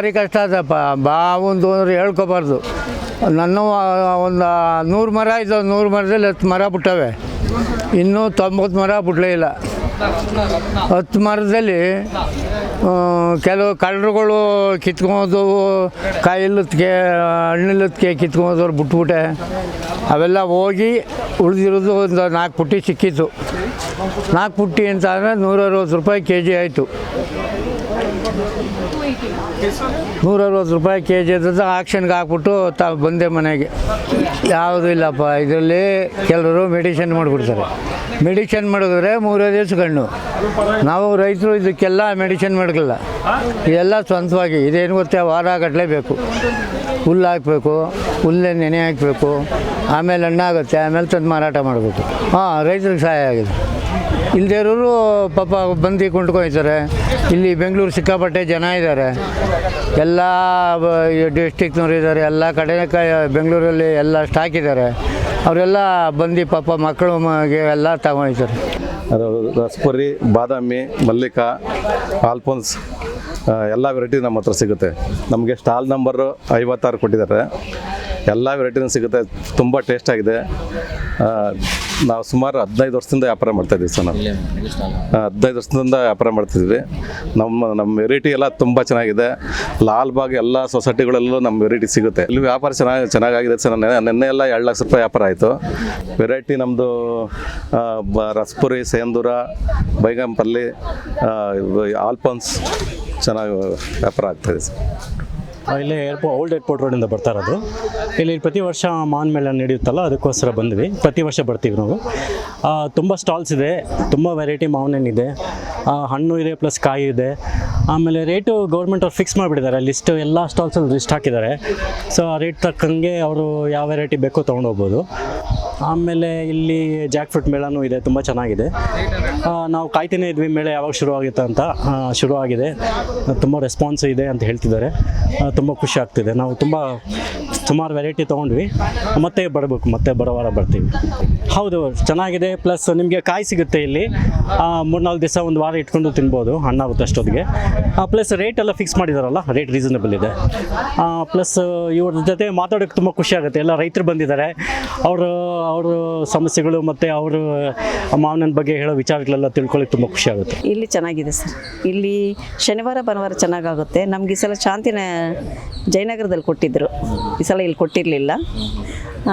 ಭಾರಿ ಕಷ್ಟ ಅದಪ್ಪ. ಬಾವೊಂದು ಅಂದ್ರೆ ಹೇಳ್ಕೊಬಾರ್ದು. ನನ್ನ, ಒಂದು, ನೂರು ಮರ ಇದ್ದಾವೆ ನೂರು ಮರದಲ್ಲಿ ಹತ್ತು ಮರ ಬಿಟ್ಟವೆ. ಇನ್ನೂ ತೊಂಬತ್ತು ಮರ ಬಿಡಲೇ ಇಲ್ಲ. ಹತ್ತು ಮರದಲ್ಲಿ ಕೆಲವು ಕಳ್ಳರುಗಳು ಕಿತ್ಕೊಂಡು ಕಾಯಿಲ್ಲದಕ್ಕೆ ಹಣ್ಣಿಲ್ಲದಕ್ಕೆ ಕಿತ್ಕೊಂಡೋದವ್ರು ಬಿಟ್ಬಿಟ್ಟೆ. ಅವೆಲ್ಲ ಹೋಗಿ ಉಳಿದಿರೋದು ಒಂದು ನಾಲ್ಕು ಪುಟ್ಟಿ ಸಿಕ್ಕಿತ್ತು. ನಾಲ್ಕು ಪುಟ್ಟಿ ಅಂತ ಅಂದರೆ ನೂರರವತ್ತು ರೂಪಾಯಿ ಕೆ ಜಿ ಆಯಿತು. ನೂರರವತ್ತು ರೂಪಾಯಿ ಕೆ ಜಿ ಇದ್ದದ್ದು ಆಕ್ಷನ್ಗೆ ಹಾಕ್ಬಿಟ್ಟು ತಾವು ಬಂದೆ ಮನೆಗೆ. ಯಾವುದೂ ಇಲ್ಲಪ್ಪ, ಇದರಲ್ಲಿ ಕೆಲವರು ಮೆಡಿಷನ್ ಮಾಡಿಬಿಡ್ತಾರೆ. ಮೆಡಿಷನ್ ಮಾಡಿದ್ರೆ ಮೂರೇ ದಿವಸ ಕಣ್ಣು ನಾವು ರೈತರು ಇದಕ್ಕೆಲ್ಲ ಮೆಡಿಷನ್ ಮಾಡೋಕ್ಕಿಲ್ಲ ಇದೆಲ್ಲ ಸ್ವಂತವಾಗಿ, ಇದೇನು ಗೊತ್ತೆ ವಾರ ಗಟ್ಟಲೆ ಹುಲ್ಲು ಹಾಕಬೇಕು ಹುಲ್ಲೇ ನೆನೆ ಹಾಕಬೇಕು, ಆಮೇಲೆ ಹಣ್ಣಾಗುತ್ತೆ, ಆಮೇಲೆ ತಂದು ಮಾರಾಟ ಮಾಡಬೇಕು. ಹಾಂ, ರೈತರಿಗೆ ಸಹಾಯ ಆಗಿದೆ. ಇಲ್ಲದೇ ಇರೋರು ಪಾಪ ಬಂದು ಕೊಂಡ್ಕೊಯ್ತಾರೆ ಇಲ್ಲಿ ಬೆಂಗಳೂರು ಸಿಕ್ಕಾಪಟ್ಟೆ ಜನ ಇದ್ದಾರೆ. ಎಲ್ಲ ಡಿಸ್ಟಿಕ್ನವ್ರು ಇದ್ದಾರೆ. ಎಲ್ಲ ಕಡೆ ಬೆಂಗಳೂರಲ್ಲಿ ಎಲ್ಲ ಸ್ಟಾಕ್ ಇದ್ದಾರೆ. ಅವರೆಲ್ಲ ಬಂದು ಪಾಪ ಮಕ್ಕಳು ಎಲ್ಲ ತಗೊಂಡಿದ್ದಾರೆ. ರಸ್ಪುರಿ ಬಾದಾಮಿ ಮಲ್ಲಿಕಾ ಆಲ್ಫೋನ್ಸ್ ಎಲ್ಲ ವೆರೈಟಿ ನಮ್ಮ ಹತ್ರ ಸಿಗುತ್ತೆ. ನಮಗೆ ಸ್ಟಾಲ್ ನಂಬರು ಐವತ್ತಾರು ಕೊಟ್ಟಿದ್ದಾರೆ. ಎಲ್ಲ ವೆರೈಟಿನೂ ಸಿಗುತ್ತೆ. ತುಂಬ ಟೇಸ್ಟ್ ಆಗಿದೆ. ಆ, ನಾವು ಸುಮಾರು ಹದಿನೈದು ವರ್ಷದಿಂದ ವ್ಯಾಪಾರ ಮಾಡ್ತಾಯಿದ್ದೀವಿ ಸರ್ ನಾವು. ಹದಿನೈದು ವರ್ಷದಿಂದ ವ್ಯಾಪಾರ ಮಾಡ್ತಿದ್ವಿ ನಮ್ಮ ನಮ್ಮ ವೆರೈಟಿ ಎಲ್ಲ ತುಂಬ ಚೆನ್ನಾಗಿದೆ. ಲಾಲ್ಬಾಗ್ ಎಲ್ಲ ಸೊಸೈಟಿಗಳಲ್ಲೂ ನಮ್ಮ ವೆರೈಟಿ ಸಿಗುತ್ತೆ. ಇಲ್ಲಿ ವ್ಯಾಪಾರ ಚೆನ್ನಾಗಿ ಚೆನ್ನಾಗಾಗಿದೆ ಸರ್. ನನ್ನ ನಿನ್ನೆ ಎಲ್ಲ ಎರಡು ಲಕ್ಷ ರೂಪಾಯಿ ವ್ಯಾಪಾರ ಆಯಿತು. ವೆರೈಟಿ ನಮ್ಮದು ಬ ರಸ್ಪುರಿ ಸೇಂದೂರ ಬೈಗಂಪಲ್ಲಿ ಆಲ್ಪನ್ಸ್ ಚೆನ್ನಾಗಿ ವ್ಯಾಪಾರ ಆಗ್ತಾಯಿದೆ ಸರ್. ಇಲ್ಲಿ ಏರ್ಪೋ ಓಲ್ಡ್ ಏರ್ಪೋರ್ಟ್ ರೋಡಿಂದ ಬರ್ತಾ ಇರೋದು. ಇಲ್ಲಿ ಪ್ರತಿ ವರ್ಷ ಮಾನ್ ಮೇಳ ನಡೆಯುತ್ತಲ್ಲ ಅದಕ್ಕೋಸ್ಕರ ಬಂದ್ವಿ. ಪ್ರತಿ ವರ್ಷ ಬರ್ತೀವಿ ನಾವು. ತುಂಬ ಸ್ಟಾಲ್ಸ್ ಇದೆ ತುಂಬ ವೆರೈಟಿ ಮಾವನ ಇದೆ. ಆ, ಹಣ್ಣು ಇದೆ ಪ್ಲಸ್ ಕಾಯಿ ಇದೆ. ಆಮೇಲೆ ರೇಟು ಗೌರ್ಮೆಂಟ್ ಅವ್ರು ಫಿಕ್ಸ್ ಮಾಡಿಬಿಟ್ಟಿದ್ದಾರೆ. ಲಿಸ್ಟು ಎಲ್ಲ ಸ್ಟಾಲ್ಸಲ್ಲಿ ಲಿಸ್ಟ್ ಹಾಕಿದ್ದಾರೆ. ಸೊ ಆ ರೇಟ್ ತಕ್ಕಂಗೆ ಅವರು ಯಾವ ವೆರೈಟಿ ಬೇಕೋ ತೊಗೊಂಡೋಗ್ಬೋದು ಆಮೇಲೆ ಇಲ್ಲಿ ಜಾಕ್ ಫ್ರೂಟ್ ಮೇಳನೂ ಇದೆ ತುಂಬ ಚೆನ್ನಾಗಿದೆ. ನಾವು ಕಾಯ್ತಾನೆ ಇದ್ವಿ ಮೇಳ ಯಾವಾಗ ಶುರು ಆಗುತ್ತೆ ಅಂತ. ಶುರು ಆಗಿದೆ. ತುಂಬ ರೆಸ್ಪಾನ್ಸ್ ಇದೆ ಅಂತ ಹೇಳ್ತಿದ್ದಾರೆ. ತುಂಬ ಖುಷಿ ಆಗ್ತಿದೆ. ನಾವು ತುಂಬ ಸುಮಾರು ವೆರೈಟಿ ತೊಗೊಂಡ್ವಿ. ಮತ್ತೆ ಬರಬೇಕು, ಮತ್ತೆ ಬರೋ ವಾರ ಬರ್ತೀವಿ. ಹೌದು, ಚೆನ್ನಾಗಿದೆ. ಪ್ಲಸ್ ನಿಮಗೆ ಕಾಯಿ ಸಿಗುತ್ತೆ ಇಲ್ಲಿ. ಮೂರ್ನಾಲ್ಕು ದಿವಸ ಒಂದು ವಾರ ಇಟ್ಕೊಂಡು ತಿನ್ಬೋದು ಹಣ್ಣಾಗುತ್ತೆ ಅಷ್ಟೊತ್ತಿಗೆ. ಪ್ಲಸ್ ರೇಟ್ ಎಲ್ಲ ಫಿಕ್ಸ್ ಮಾಡಿದಾರಲ್ಲ ರೇಟ್ ರೀಸನಬಲ್ ಇದೆ. ಪ್ಲಸ್ ಇವ್ರ ಜೊತೆ ಮಾತಾಡೋಕ್ಕೆ ತುಂಬ ಖುಷಿ ಆಗುತ್ತೆ. ಎಲ್ಲ ರೈತರು ಬಂದಿದ್ದಾರೆ. ಅವರು, ಅವರ ಸಮಸ್ಯೆಗಳು ಮತ್ತು ಅವರು ಮಾವನ ಬಗ್ಗೆ ಹೇಳೋ ವಿಚಾರಗಳೆಲ್ಲ ತಿಳ್ಕೊಳ್ಳಿಕ್ಕೆ ತುಂಬ ಖುಷಿ ಆಗುತ್ತೆ. ಇಲ್ಲಿ ಚೆನ್ನಾಗಿದೆ ಸರ್. ಇಲ್ಲಿ ಶನಿವಾರ, ಭಾನುವಾರ ಚೆನ್ನಾಗಾಗುತ್ತೆ. ನಮ್ಗೆ ಈ ಸಲ ಶಾಂತಿನ ಜಯನಗರದಲ್ಲಿ ಕೊಟ್ಟಿದ್ದರು ಈ ಸಲ ಇಲ್ಲಿ ಕೊಟ್ಟಿರಲಿಲ್ಲ.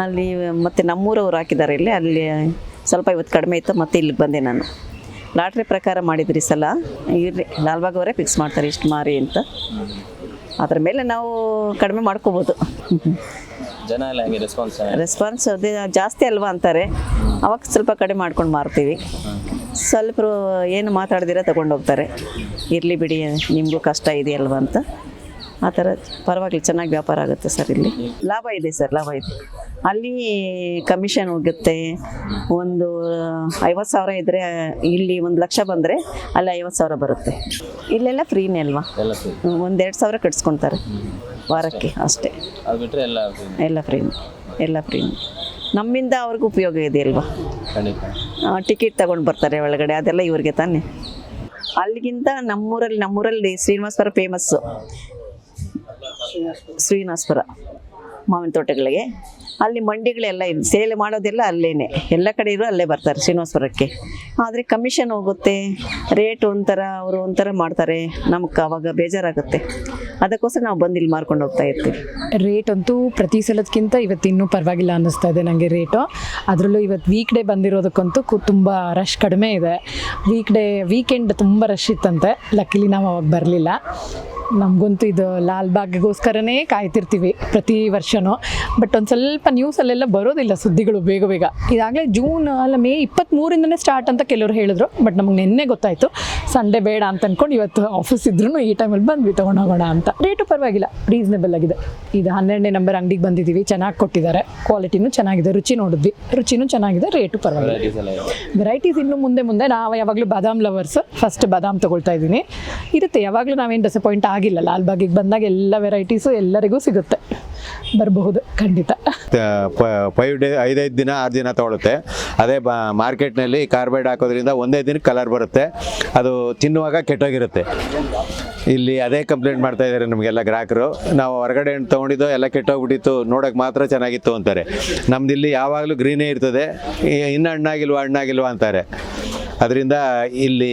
ಅಲ್ಲಿ ಮತ್ತು ನಮ್ಮೂರವ್ರು ಹಾಕಿದ್ದಾರೆ ಇಲ್ಲಿ. ಅಲ್ಲಿ ಸ್ವಲ್ಪ ಇವತ್ತು ಕಡಿಮೆ ಇತ್ತು ಮತ್ತೆ ಇಲ್ಲಿಗೆ ಬಂದೆ ನಾನು. ಲಾಟ್ರಿ ಪ್ರಕಾರ ಮಾಡಿದ್ರಿ ಸಲ. ಇರಲಿ ಲಾಲ್ಬಾಗ್ ಅವರೇ ಫಿಕ್ಸ್ ಮಾಡ್ತಾರೆ ಇಷ್ಟು ಮಾರಿ ಅಂತ. ಅದ್ರ ಮೇಲೆ ನಾವು ಕಡಿಮೆ ಮಾಡ್ಕೋಬೋದು. ಜನ ಎಲ್ಲ ಹೆಂಗೆ ರೆಸ್ಪಾನ್ಸ್ ರೆಸ್ಪಾನ್ಸ್ ಅದೇ ಜಾಸ್ತಿ ಅಲ್ವಾ ಅಂತಾರೆ. ಅವಾಗ ಸ್ವಲ್ಪ ಕಡಿಮೆ ಮಾಡ್ಕೊಂಡು ಮಾರ್ತೀವಿ. ಸ್ವಲ್ಪ ಏನು ಮಾತಾಡ್ದಿರ ತಗೊಂಡೋಗ್ತಾರೆ. ಇರಲಿ ಬಿಡಿ ನಿಮಗೂ ಕಷ್ಟ ಇದೆಯಲ್ವಾ ಅಂತ. ಆ ಥರ ಪರವಾಗಿಲ್ಲ ಚೆನ್ನಾಗಿ ವ್ಯಾಪಾರ ಆಗುತ್ತೆ ಸರ್ ಇಲ್ಲಿ. ಲಾಭ ಇದೆ ಸರ್ ಲಾಭ ಇದೆ. ಅಲ್ಲಿ ಕಮಿಷನ್ ಹೋಗುತ್ತೆ ಒಂದು ಐವತ್ತು ಸಾವಿರ ಇದ್ದರೆ ಇಲ್ಲಿ ಒಂದು ಲಕ್ಷ ಬಂದರೆ ಅಲ್ಲಿ ಐವತ್ತು ಸಾವಿರ ಬರುತ್ತೆ. ಇಲ್ಲೆಲ್ಲ ಫ್ರೀನೇ ಅಲ್ವಾ? ಒಂದೆರಡು ಸಾವಿರ ಕಟ್ಸ್ಕೊತಾರೆ ವಾರಕ್ಕೆ ಅಷ್ಟೇ. ಎಲ್ಲ ಫ್ರೀ ಎಲ್ಲ ಫ್ರೀ ಫ್ರೀನೇ ನಮ್ಮಿಂದ ಅವ್ರಿಗೂ ಉಪಯೋಗ ಇದೆ ಅಲ್ವಾ? ಟಿಕೆಟ್ ತಗೊಂಡು ಬರ್ತಾರೆ ಒಳಗಡೆ ಅದೆಲ್ಲ ಇವ್ರಿಗೆ ತಾನೆ. ಅಲ್ಲಿಗಿಂತ ನಮ್ಮೂರಲ್ಲಿ ನಮ್ಮೂರಲ್ಲಿ ಶ್ರೀನಿವಾಸಪುರ ಫೇಮಸ್ಸು ಶ್ರೀನಿವಾಸಪುರ. ಮಾವಿನ ತೋಟಗಳಿಗೆ. ಅಲ್ಲಿ ಮಂಡಿಗಳೆಲ್ಲ ಇದೆ. ಸೇಲ್ ಮಾಡೋದೆಲ್ಲ ಅಲ್ಲೇನೆ. ಎಲ್ಲ ಕಡೆ ಇರೋ ಅಲ್ಲೇ ಬರ್ತಾರೆ ಶ್ರೀನಿವಾಸಪುರಕ್ಕೆ. ಆದರೆ ಕಮಿಷನ್ ಹೋಗುತ್ತೆ. ರೇಟ್ ಒಂಥರ, ಅವರು ಒಂಥರ ಮಾಡ್ತಾರೆ. ನಮ್ಗೆ ಅವಾಗ ಬೇಜಾರಾಗುತ್ತೆ. ಅದಕ್ಕೋಸ್ಕರ ನಾವು ಬಂದು ಇಲ್ಲಿ ಮಾರ್ಕೊಂಡು ಹೋಗ್ತಾ ಇರ್ತೀವಿ. ರೇಟ್ ಅಂತೂ ಪ್ರತಿ ಸಲದಕ್ಕಿಂತ ಇವತ್ತು ಇನ್ನೂ ಪರವಾಗಿಲ್ಲ ಅನ್ನಿಸ್ತಾ ಇದೆ ನನಗೆ ರೇಟು ಅದರಲ್ಲೂ ಇವತ್ತು ವೀಕ್ ಡೇ ಬಂದಿರೋದಕ್ಕಂತೂ ತುಂಬ ರಶ್ ಕಡಿಮೆ ಇದೆ. ವೀಕ್ ಡೇ ವೀಕೆಂಡ್ ತುಂಬ ರಶ್ ಇತ್ತಂತೆ. ಲಕ್ಕಿಲಿ ನಾವು ಅವಾಗ ಬರಲಿಲ್ಲ. ನಮಗಂತೂ ಇದು ಲಾಲ್ಬಾಗ್ಗೋಸ್ಕರನೇ ಕಾಯ್ತಿರ್ತೀವಿ ಪ್ರತಿ ವರ್ಷನೂ. ಬಟ್ ಒಂದು ಸ್ವಲ್ಪ ನ್ಯೂಸಲ್ಲೆಲ್ಲ ಬರೋದಿಲ್ಲ ಸುದ್ದಿಗಳು ಬೇಗ ಬೇಗ. ಇದಾಗಲೇ ಜೂನ್ ಅಲ್ಲ ಮೇ ಇಪ್ಪತ್ತ್ಮೂರಿಂದನೇ ಸ್ಟಾರ್ಟ್ ಅಂತ ಕೆಲವರು ಹೇಳಿದ್ರು. ಬಟ್ ನಮಗೆ ನಿನ್ನೆ ಗೊತ್ತಾಯಿತು. ಸಂಡೇ ಬೇಡ ಅಂತ ಅಂದ್ಕೊಂಡು ಇವತ್ತು ಆಫೀಸ್ ಇದ್ರೂ ಈ ಟೈಮಲ್ಲಿ ಬಂದ್ವಿ. ತೊಗೊಂಡೋಗೋಣ ಅಂತ. ರೇಟು ಪರವಾಗಿಲ್ಲ. ರೀಸನೇಬಲ್ ಆಗಿದೆ. ಇದು ಹನ್ನೆರಡನೇ ನಂಬರ್ ಅಂಗಡಿಗೆ ಬಂದಿದ್ದೀವಿ ಚೆನ್ನಾಗಿ ಕೊಟ್ಟಿದ್ದಾರೆ. ಕ್ವಾಲಿಟಿನೂ ಚೆನ್ನಾಗಿದೆ. ರುಚಿ ನೋಡಿದ್ವಿ. ರುಚಿನೂ ಚೆನ್ನಾಗಿದೆ. ರೇಟು ಪರವಾಗಿಲ್ಲ. ವೆರೈಟೀಸ್ ಇನ್ನು ಮುಂದೆ ಮುಂದೆ ನಾವು ಯಾವಾಗಲೂ ಬಾದಾಮ್ ಲವರ್ಸ್ ಫಸ್ಟ್ ಬಾದಾಮ್ ತೊಗೊಳ್ತಾ ಇದ್ದೀನಿ. ಇರುತ್ತೆ. ಯಾವಾಗಲೂ ನಾವೇನು ಡಿಸಪಾಯಿಂಟ್ ಆಗಿಲ್ಲ ಲಾಲ್ಬಾಗಿಗೆ ಬಂದಾಗ ಎಲ್ಲ ವೆರೈಟೀಸು ಎಲ್ಲರಿಗೂ ಸಿಗುತ್ತೆ. ಬರಬಹುದು. ಖಂಡಿತ. ಫೈವ್ ಡೇ ಐದೈದು ದಿನ ಆರು ದಿನ ತೊಗೊಳುತ್ತೆ. ಅದೇ ಬ ಮಾರ್ಕೆಟ್ನಲ್ಲಿ ಕಾರ್ಬೈಡ್ ಹಾಕೋದ್ರಿಂದ ಒಂದೇ ದಿನಕ್ಕೆ ಕಲರ್ ಬರುತ್ತೆ. ಅದು ತಿನ್ನುವಾಗ ಕೆಟ್ಟೋಗಿರುತ್ತೆ. ಇಲ್ಲಿ ಅದೇ ಕಂಪ್ಲೇಂಟ್ ಮಾಡ್ತಾ ಇದ್ದಾರೆ ನಮಗೆಲ್ಲ ಗ್ರಾಹಕರು. ನಾವು ಹೊರಗಡೆ ಹಣ್ಣು ತೊಗೊಂಡಿದ್ದು ಎಲ್ಲ ಕೆಟ್ಟೋಗ್ಬಿಟ್ಟಿತ್ತು, ನೋಡೋಕೆ ಮಾತ್ರ ಚೆನ್ನಾಗಿತ್ತು ಅಂತಾರೆ. ನಮ್ದು ಇಲ್ಲಿ ಯಾವಾಗಲೂ ಗ್ರೀನೇ ಇರ್ತದೆ. ಇನ್ನು ಹಣ್ಣಾಗಿಲ್ವಾ ಹಣ್ಣಾಗಿಲ್ವಾ ಅಂತಾರೆ. ಅದರಿಂದ ಇಲ್ಲಿ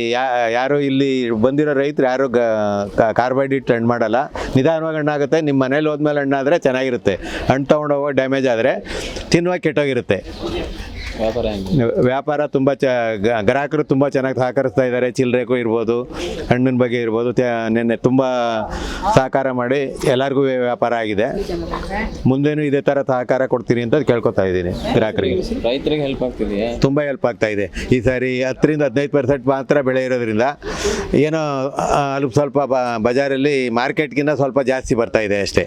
ಯಾರು ಇಲ್ಲಿ ಬಂದಿರೋ ರೈತರು ಯಾರು ಕಾರ್ಬೋಹೈಡ್ರೇಟ್ ಹಣ್ಣು ಮಾಡಲ್ಲ. ನಿಧಾನವಾಗಿ ಹಣ್ಣಾಗುತ್ತೆ ನಿಮ್ಮ ಮನೇಲಿ ಹೋದ್ಮೇಲೆ ಹಣ್ಣಾದರೆ ಚೆನ್ನಾಗಿರುತ್ತೆ. ಹಣ್ಣು ತೊಗೊಂಡೋಗೋ ಡ್ಯಾಮೇಜ್ ಆದರೆ ತಿನ್ನುವಾಗ ಕೆಟ್ಟೋಗಿರುತ್ತೆ. ವ್ಯಾಪಾರ ತುಂಬ ಚ ಗ್ರಾಹಕರು ತುಂಬ ಚೆನ್ನಾಗಿ ಸಹಕರಿಸ್ತಾ ಇದ್ದಾರೆ. ಚಿಲ್ಲರೆಗೂ ಇರ್ಬೋದು ಹಣ್ಣಿನ ಬಗ್ಗೆ ಇರ್ಬೋದು ನಿನ್ನೆ ತುಂಬ ಸಹಕಾರ ಮಾಡಿ ಎಲ್ಲರಿಗೂ ವ್ಯಾಪಾರ ಆಗಿದೆ. ಮುಂದೇನು ಇದೇ ಥರ ಸಹಕಾರ ಕೊಡ್ತೀನಿ ಅಂತ ಕೇಳ್ಕೊತಾ ಇದ್ದೀನಿ ಗ್ರಾಹಕರಿಗೆ. ರೈತರಿಗೆ ಹೆಲ್ಪ್ ಆಗ್ತಿದೆಯಾ? ತುಂಬ ಹೆಲ್ಪ್ ಆಗ್ತಾ ಇದೆ. ಈ ಸಾರಿ ಹತ್ತರಿಂದ ಹದಿನೈದು ಪರ್ಸೆಂಟ್ ಮಾತ್ರ ಬೆಳೆ ಇರೋದ್ರಿಂದ ಏನೋ ಅಲ್ಪ ಸ್ವಲ್ಪ ಬಜಾರಲ್ಲಿ ಮಾರ್ಕೆಟ್ಗಿಂತ ಸ್ವಲ್ಪ ಜಾಸ್ತಿ ಬರ್ತಾ ಇದೆ ಅಷ್ಟೇ.